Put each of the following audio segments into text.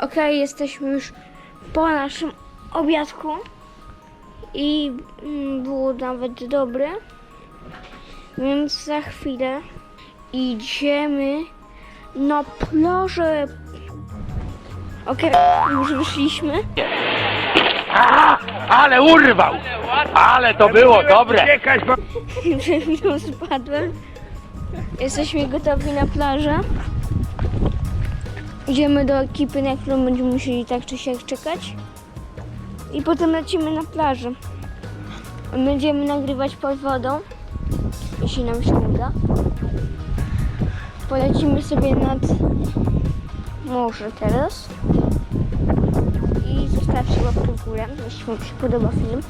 Okej, jesteśmy już po naszym obiadku i mm, było nawet dobre. Więc za chwilę idziemy na plażę. Okej, już wyszliśmy. Ale urwał! Ale to było dobre! Przed chwilą spadłem. Jesteśmy gotowi na plażę. Idziemy do ekipy, na którą będziemy musieli tak czy siak czekać. I potem lecimy na plażę. Będziemy nagrywać pod wodą, jeśli nam się uda. Polecimy sobie nad morze teraz. I zostawcie łapkę w górę, jeśli Wam się podoba film.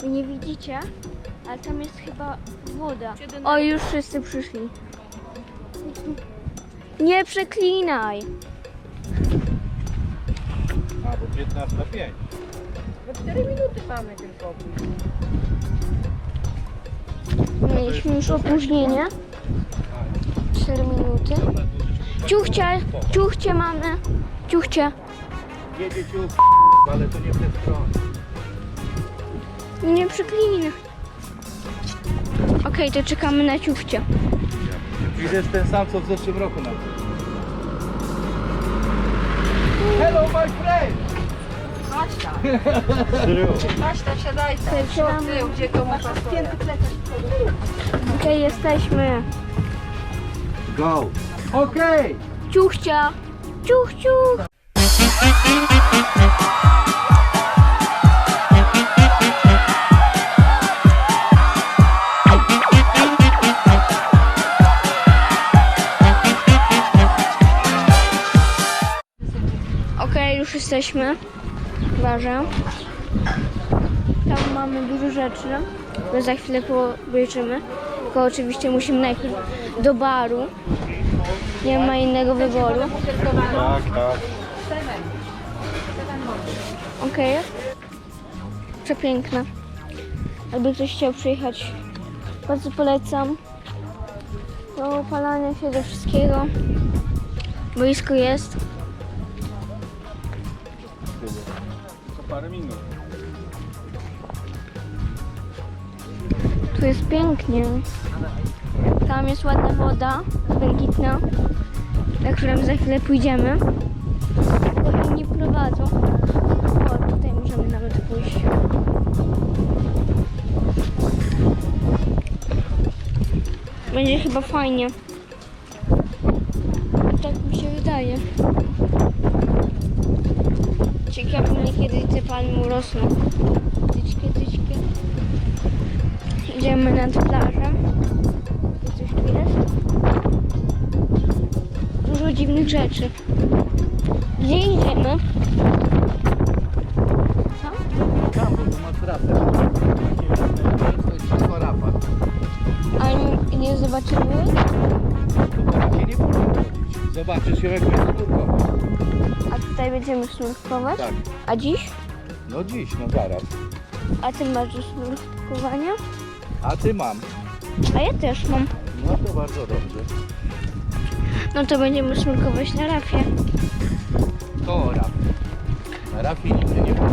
Wy nie widzicie, ale tam jest chyba woda. O, już wszyscy przyszli. Nie przeklinaj. A, bo 15 na 5. No 4 minuty mamy tylko. Mieliśmy już opóźnienie. 4 minuty. Ciuchcie, ciuchcie mamy. Ciuchcie. Jedzie ciu, ale to nie w tę stronę. Nie przeklinaj. Okej, to czekamy na ciuchcie. Widzę ten sam, co w zeszłym roku na Hello, my friend! Aśka, Drew. Aśka, siadajcie. Zaczynamy. Tył, gdzie komu pasuje. Okej, jesteśmy. Go! Okej! Ciuchcia. Ciuch, ciuch. Już jesteśmy w barze. Tam mamy dużo rzeczy, które za chwilę pobierzemy. Tylko oczywiście musimy najpierw do baru. Nie ma innego wyboru. Tak, tak. Okej. Przepiękna. Jakby ktoś chciał przyjechać, bardzo polecam. Do opalania się do wszystkiego. Boisko jest. Parę minut. Tu jest pięknie. Tam jest ładna woda, błękitna, na którą za chwilę pójdziemy. Bo inni prowadzą. O, tutaj możemy nawet pójść. Będzie chyba fajnie. Kiedy te palmy urosną. Tyczkie, tyczkie. Idziemy nad plażę. Tu Coś tu jest? Dużo dziwnych rzeczy. Gdzie idziemy? Tam, bo tu masz rafę. To jest tylko rafa. A nie, nie zobaczymy? Nie robić. Zobaczysz jak będzie nurkować. A tutaj będziemy snurkować? Tak. A dziś? No dziś, no zaraz. A ty masz do snurkowania? A ty mam. A ja też mam. No to bardzo dobrze. No to będziemy snurkować na rafie. To raf. Na rafie nigdy nie było.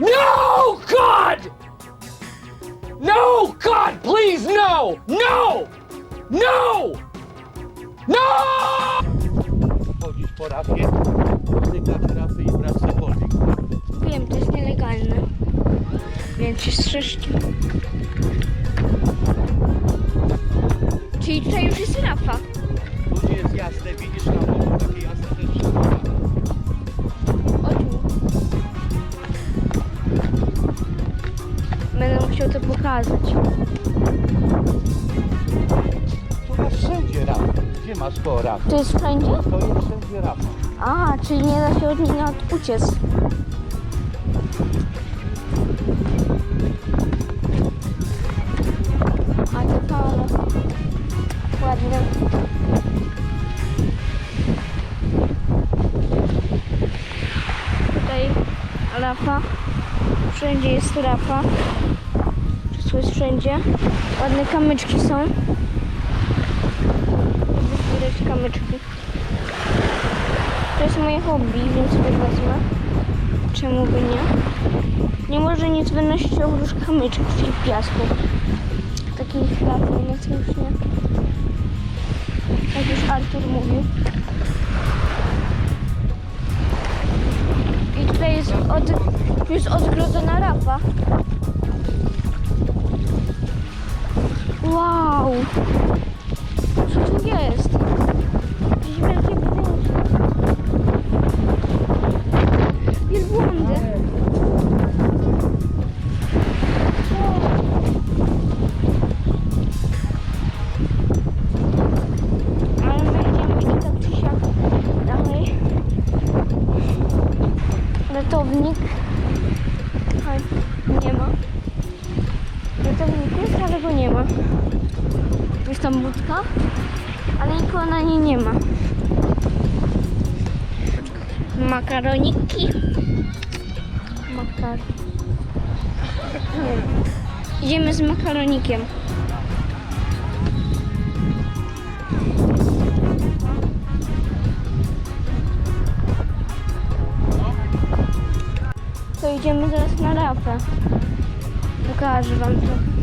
No, God! No, God, please, no! No! No! No! Chodzisz po rafie, dotykać rafy i brać Więc się strzeżcie. Czyli tutaj już jest rafa. Tu jest jasne, widzisz na morzu takie jasne też wszystko. O tu. Będę musiał to pokazać. Tu masz wszędzie rafy. Gdzie masz koło rafy? To jest wszędzie? To jest wszędzie rafa. A, czyli nie da się od niej nawet uciec. Rafa. Wszędzie jest rafa. Wszystko jest wszędzie. Ładne kamyczki są. Widać kamyczki. moje hobby, więc sobie wezmę. Czemu by nie? Nie może nic wynosić oprócz kamyczków i piasku. Takich latnych już nie. Jak już Artur mówił. Tutaj jest, od, jest odgrodzona rapa. Wow! Co tu jest? Makaroniki. Makar. Idziemy z makaronikiem. To idziemy teraz na rapę. Pokażę wam to.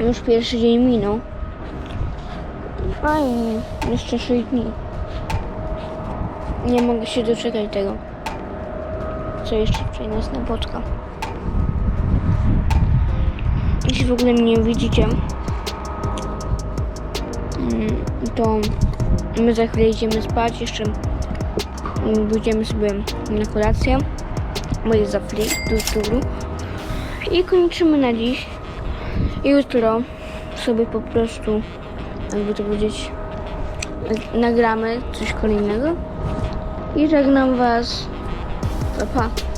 Już pierwszy dzień minął. I jeszcze 6 dni. Nie mogę się doczekać tego, co jeszcze tutaj nas napotka. Jeśli w ogóle mnie widzicie, mm, to my za chwilę idziemy spać, jeszcze pójdziemy sobie na kolację, bo jest tu, tu. I kończymy na dziś. Jutro sobie po prostu, jakby to powiedzieć, nagramy coś kolejnego. I żegnam Was. Pa, pa.